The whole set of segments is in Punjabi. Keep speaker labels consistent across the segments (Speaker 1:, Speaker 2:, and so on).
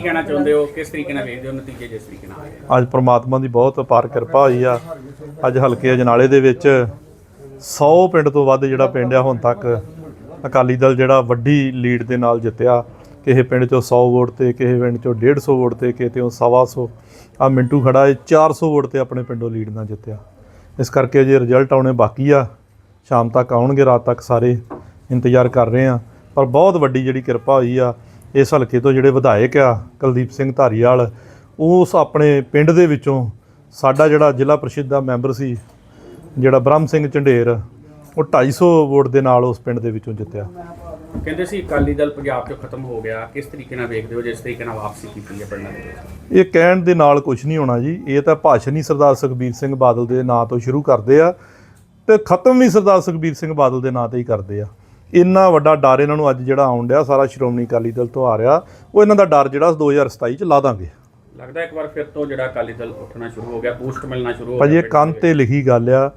Speaker 1: ਕੀ ਕਹਿਣਾ ਚਾਹੁੰਦੇ ਹੋ? ਕਿਸ ਤਰੀਕੇ ਨਾਲ ਵੇਖਦੇ ਹੋ ਨਤੀਜੇ ਜਿਸ ਤਰੀਕੇ ਨਾਲ? ਆਏ
Speaker 2: ਅੱਜ ਪ੍ਰਮਾਤਮਾ ਦੀ ਬਹੁਤ ਅਪਾਰ ਕਿਰਪਾ ਹੋਈ ਆ। ਅੱਜ ਹਲਕੇ ਅਜਨਾਲੇ ਦੇ ਵਿੱਚ 100 ਪਿੰਡ ਤੋਂ ਵੱਧ ਜਿਹੜਾ ਪਿੰਡ ਆ, ਹੁਣ ਤੱਕ ਅਕਾਲੀ ਦਲ ਜਿਹੜਾ ਵੱਡੀ ਲੀਡ ਦੇ ਨਾਲ ਜਿੱਤਿਆ। ਕਿਸੇ ਪਿੰਡ ਚੋਂ 100 ਵੋਟ ਤੇ, ਕਿਸੇ ਪਿੰਡ ਚੋਂ 150 ਵੋਟ ਤੇ, ਕਿਤੇ 125 ਆ ਮਿੰਟੂ ਖੜਾ ਹੈ 400 ਵੋਟ ਤੇ ਆਪਣੇ ਪਿੰਡੋਂ ਲੀਡ ਨਾਲ ਜਿੱਤਿਆ। ਇਸ ਕਰਕੇ ਜੇ ਰਿਜ਼ਲਟ ਆਉਣੇ ਬਾਕੀ ਆ। ਸ਼ਾਮ ਤੱਕ ਆਉਣਗੇ, ਰਾਤ ਤੱਕ ਸਾਰੇ ਇੰਤਜ਼ਾਰ ਕਰ ਰਹੇ ਆ। ਪਰ ਬਹੁਤ ਵੱਡੀ ਜਿਹੜੀ ਕਿਰਪਾ ਹੋਈ ਆ ਇਸ ਹਲਕੇ ਤੋਂ ਜਿਹੜੇ ਵਿਧਾਇਕ ਆ ਕੁਲਦੀਪ ਸਿੰਘ ਧਾਰੀਵਾਲ ਉਸ ਆਪਣੇ ਪਿੰਡ ਦੇ ਵਿੱਚੋਂ ਸਾਡਾ ਜਿਹੜਾ ਜ਼ਿਲ੍ਹਾ ਪ੍ਰੀਸ਼ਦ ਦਾ ਮੈਂਬਰ ਸੀ ਜਿਹੜਾ ਬ੍ਰਹਮ ਸਿੰਘ ਝੰਡੇਰ ਉਹ 250 ਵੋਟ ਦੇ ਨਾਲ ਉਸ ਪਿੰਡ ਦੇ ਵਿੱਚੋਂ ਜਿੱਤਿਆ।
Speaker 1: ਕਹਿੰਦੇ ਸੀ ਅਕਾਲੀ ਦਲ ਪੰਜਾਬ 'ਚੋਂ ਖਤਮ ਹੋ ਗਿਆ ਕਿਸ ਤਰੀਕੇ ਨਾਲ ਵੇਖਦੇ ਹੋ ਜਿਸ ਤਰੀਕੇ ਨਾਲ ਵਾਪਸੀ ਕੀਤੀ ਹੈ ਪਿੰਡਾਂ ਦੇ ਵਿੱਚ?
Speaker 2: ਇਹ ਕਹਿਣ ਦੇ ਨਾਲ ਕੁਝ ਨਹੀਂ ਹੋਣਾ ਜੀ ਇਹ ਤਾਂ ਭਾਸ਼ਣ ਹੀ ਸਰਦਾਰ ਸੁਖਬੀਰ ਸਿੰਘ ਬਾਦਲ ਦੇ ਨਾਂ ਤੋਂ ਸ਼ੁਰੂ ਕਰਦੇ ਆ ਤੇ ਖਤਮ ਵੀ ਸਰਦਾਰ ਸੁਖਬੀਰ ਸਿੰਘ ਬਾਦਲ ਦੇ ਨਾਂ ਤੇ ਹੀ ਕਰਦੇ ਆ। ਇੰਨਾ ਵੱਡਾ ਡਰ ਇਹਨਾਂ ਨੂੰ ਅੱਜ ਜਿਹੜਾ ਆਉਣ ਡਿਆ ਸਾਰਾ ਸ਼੍ਰੋਮਣੀ ਅਕਾਲੀ ਦਲ ਤੋਂ ਆ ਰਿਹਾ। ਉਹ ਇਹਨਾਂ ਦਾ ਡਰ ਜਿਹੜਾ 2027 ਚ ਲਾ ਦਾਂਗੇ।
Speaker 1: ਲੱਗਦਾ ਇੱਕ ਵਾਰ ਫਿਰ ਤੋਂ ਜਿਹੜਾ ਅਕਾਲੀ ਦਲ ਉੱਠਣਾ ਸ਼ੁਰੂ ਹੋ ਗਿਆ ਬੂਸਟ ਮਿਲਣਾ ਸ਼ੁਰੂ ਹੋ
Speaker 2: ਭਾਜੀ
Speaker 1: ਗਿਆ
Speaker 2: ਇਹ ਕੰਨ ਤੇ ਲਿਖੀ ਗੱਲ ਆ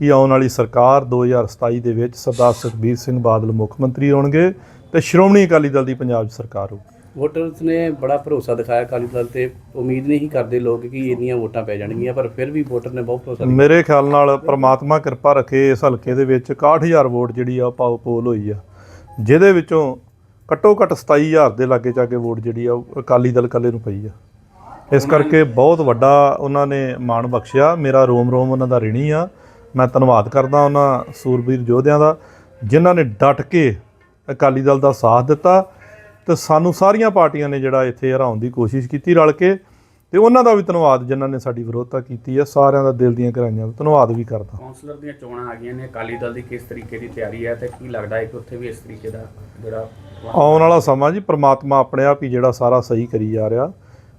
Speaker 2: ਕਿ ਆਉਣ ਵਾਲੀ ਸਰਕਾਰ 2027 ਦੇ ਵਿੱਚ ਸਰਦਾਰ ਸੁਖਬੀਰ ਸਿੰਘ ਬਾਦਲ ਮੁੱਖ ਮੰਤਰੀ ਹੋਣਗੇ ਤੇ ਸ਼੍ਰੋਮਣੀ ਅਕਾਲੀ ਦਲ ਦੀ ਪੰਜਾਬ ਸਰਕਾਰ ਹੋਊ
Speaker 3: ਵੋਟਰਸ ਨੇ ਬੜਾ ਭਰੋਸਾ ਦਿਖਾਇਆ ਅਕਾਲੀ ਦਲ ਤੇ। ਉਮੀਦ ਨਹੀਂ ਕਰਦੇ ਲੋਕ ਕਿ ਇੰਨੀਆਂ ਵੋਟਾਂ ਪੈ ਜਾਣਗੀਆਂ ਪਰ ਫਿਰ ਵੀ ਵੋਟਰ ਨੇ ਬਹੁਤ ਭਰੋਸਾ
Speaker 2: ਮੇਰੇ ਖਿਆਲ ਨਾਲ ਪ੍ਰਮਾਤਮਾ ਕਿਰਪਾ ਰੱਖੇ ਇਸ ਹਲਕੇ ਦੇ ਵਿੱਚ 61000 ਵੋਟ ਜਿਹੜੀ ਆ ਪਾਓ ਪੋਲ ਹੋਈ ਆ। ਜਿਹਦੇ ਵਿੱਚੋਂ ਘੱਟੋ ਘੱਟ 27000 ਦੇ ਲਾਗੇ ਜਾ ਕੇ ਵੋਟ ਜਿਹੜੀ ਆ ਅਕਾਲੀ ਦਲ ਕੱਲੇ ਨੂੰ ਪਈ ਆ। ਇਸ ਕਰਕੇ ਬਹੁਤ ਵੱਡਾ ਉਹਨਾਂ ਨੇ ਮਾਣ ਬਖਸ਼ਿਆ। ਮੇਰਾ ਰੋਮ ਰੋਮ ਉਹਨਾਂ ਦਾ ਰਿਣੀ ਆ। ਮੈਂ ਧੰਨਵਾਦ ਕਰਦਾ ਉਹਨਾਂ ਸੂਰਬੀਰ ਯੋਧਿਆਂ ਦਾ ਜਿਨ੍ਹਾਂ ਨੇ ਡਟ ਕੇ ਅਕਾਲੀ ਦਲ ਦਾ ਸਾਥ ਦਿੱਤਾ। ਤੇ ਸਾਨੂੰ ਸਾਰੀਆਂ ਪਾਰਟੀਆਂ ਨੇ ਜਿਹੜਾ ਇੱਥੇ ਹਰਾਉਣ ਦੀ ਕੋਸ਼ਿਸ਼ ਕੀਤੀ ਰਲ ਕੇ ਤੇ ਉਹਨਾਂ ਦਾ ਵੀ ਧੰਨਵਾਦ ਜਿਨ੍ਹਾਂ ਨੇ ਸਾਡੀ ਵਿਰੋਧਤਾ ਕੀਤੀ ਹੈ। ਸਾਰਿਆਂ ਦਾ ਦਿਲ ਦੀਆਂ ਗਹਿਰਾਈਆਂ ਤੋਂ ਧੰਨਵਾਦ ਵੀ ਕਰਦਾ।
Speaker 1: ਕਾਉਂਸਲਰ ਦੀਆਂ ਚੋਣਾਂ ਆ ਗਈਆਂ ਨੇ। ਅਕਾਲੀ ਦਲ ਦੀ ਕਿਸ ਤਰੀਕੇ ਦੀ ਤਿਆਰੀ ਹੈ ਤੇ ਕੀ ਲੱਗਦਾ ਹੈ ਕਿ ਉੱਥੇ ਵੀ ਇਸ ਤਰੀਕੇ ਦਾ ਜਿਹੜਾ
Speaker 2: ਆਉਣ ਵਾਲਾ ਸਮਾਂ ਜੀ ਪ੍ਰਮਾਤਮਾ ਆਪਣੇ ਆਪ ਹੀ ਜਿਹੜਾ ਸਾਰਾ ਸਹੀ ਕਰੀ ਜਾ ਰਿਹਾ।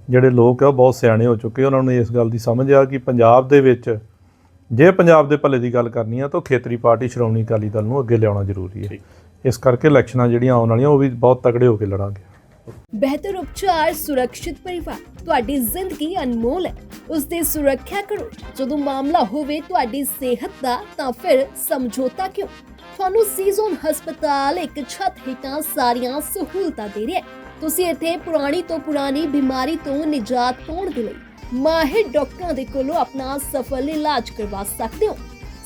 Speaker 2: ਜਿਹੜੇ ਲੋਕ ਆ ਉਹ ਬਹੁਤ ਸਿਆਣੇ ਹੋ ਚੁੱਕੇ ਉਹਨਾਂ ਨੂੰ ਇਸ ਗੱਲ ਦੀ ਸਮਝ ਆ ਕਿ ਪੰਜਾਬ ਦੇ ਵਿੱਚ ਜੇ ਪੰਜਾਬ ਦੇ ਭਲੇ ਦੀ ਗੱਲ ਕਰਨੀ ਆ ਤਾਂ ਖੇਤਰੀ ਪਾਰਟੀ ਸ਼੍ਰੋਮਣੀ ਅਕਾਲੀ ਦਲ ਨੂੰ ਅੱਗੇ ਲਿਆਉਣਾ ਜ਼ਰੂਰੀ ਹੈ। ਇਸ ਕਰਕੇ ਇਲੈਕਸ਼ਨਾਂ ਜਿਹੜੀਆਂ ਆਉਣ ਵਾਲੀਆਂ, ਉਹ ਵੀ ਬਹੁਤ ਤਕੜੇ ਹੋ ਕੇ ਲੜਾਂਗੇ।
Speaker 4: ਬਿਹਤਰ ਉਪਚਾਰ, ਸੁਰੱਖਿਅਤ ਪਰਿਵਾਰ, ਤੁਹਾਡੀ ਜ਼ਿੰਦਗੀ ਅਨਮੋਲ ਹੈ। ਉਸ ਦੀ ਸੁਰੱਖਿਆ ਕਰੋ। ਜਦੋਂ ਮਾਮਲਾ ਹੋਵੇ ਤੁਹਾਡੀ ਸਿਹਤ ਦਾ, ਤਾਂ ਫਿਰ ਸਮਝੌਤਾ ਕਿਉਂ? ਤੁਹਾਨੂੰ ਸੀਜ਼ਨ ਹਸਪਤਾਲ, ਇੱਕ ਛੱਤ ਹੇਠਾਂ ਸਾਰੀਆਂ ਸਹੂਲਤਾਂ ਦੇ ਰਿਹਾ ਹੈ। ਤੁਸੀਂ ਇੱਥੇ ਪੁਰਾਣੀ ਤੋਂ ਪੁਰਾਣੀ ਬਿਮਾਰੀ ਤੋਂ ਨਿਜਾਤ ਪਾਉਣ ਦੇ ਲਈ ਮਾਹਿਰ ਡਾਕਟਰਾਂ ਦੇ ਕੋਲੋਂ ਆਪਣਾ ਸਫਲ ਇਲਾਜ ਕਰਵਾ ਸਕਦੇ ਹੋ।